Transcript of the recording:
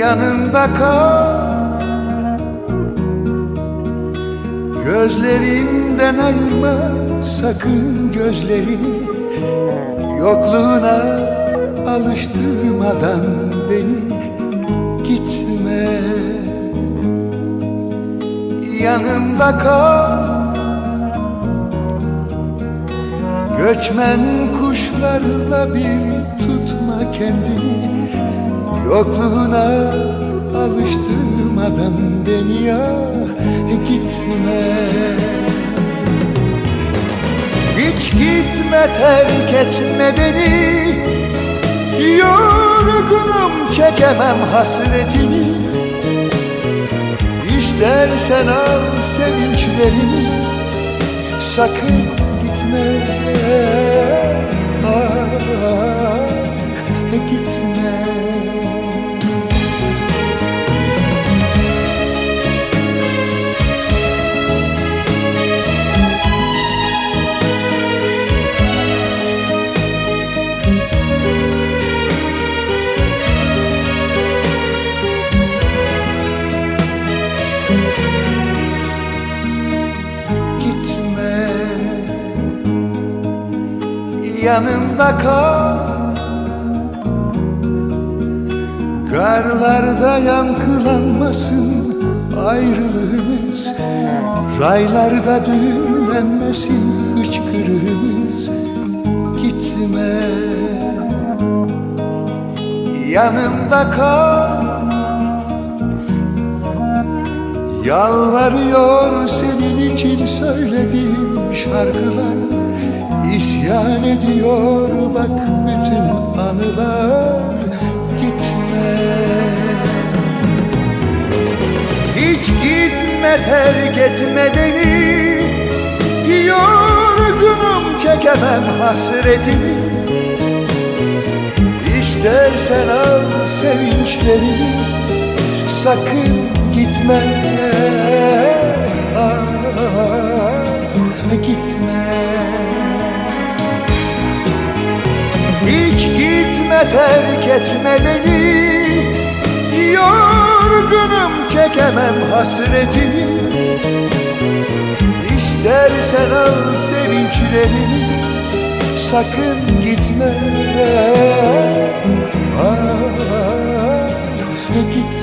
Yanımda kal. Gözlerimden ayırma sakın gözlerini Yokluğuna alıştırmadan beni Gitme. Yanımda kal. Göçmen kuşlarla bir tutma kendini Yokluğuna alıştırmadan beni ya gitme. Hiç gitme terk etme beni. Yorgunum çekemem hasretini. İstersen al sevinçlerimi Sakın gitme Yanımda kal. Garlarda yankılanmasın ayrılığımız. Raylarda düğümlenmesin hıçkırığımız. Gitme. Yanımda kal. Yalvarıyor senin için söylediğim şarkılar İsyan ediyor bak bütün anılar Gitme. Hiç gitme terk etme beni. Yorgunum çekemem hasretini. İstersen al sevinçlerimi Sakın gitme Hiç gitme terk etme beni. Yorgunum çekemem hasretini İstersen al sevinçlerimi Sakın gitme. Ah, Gitme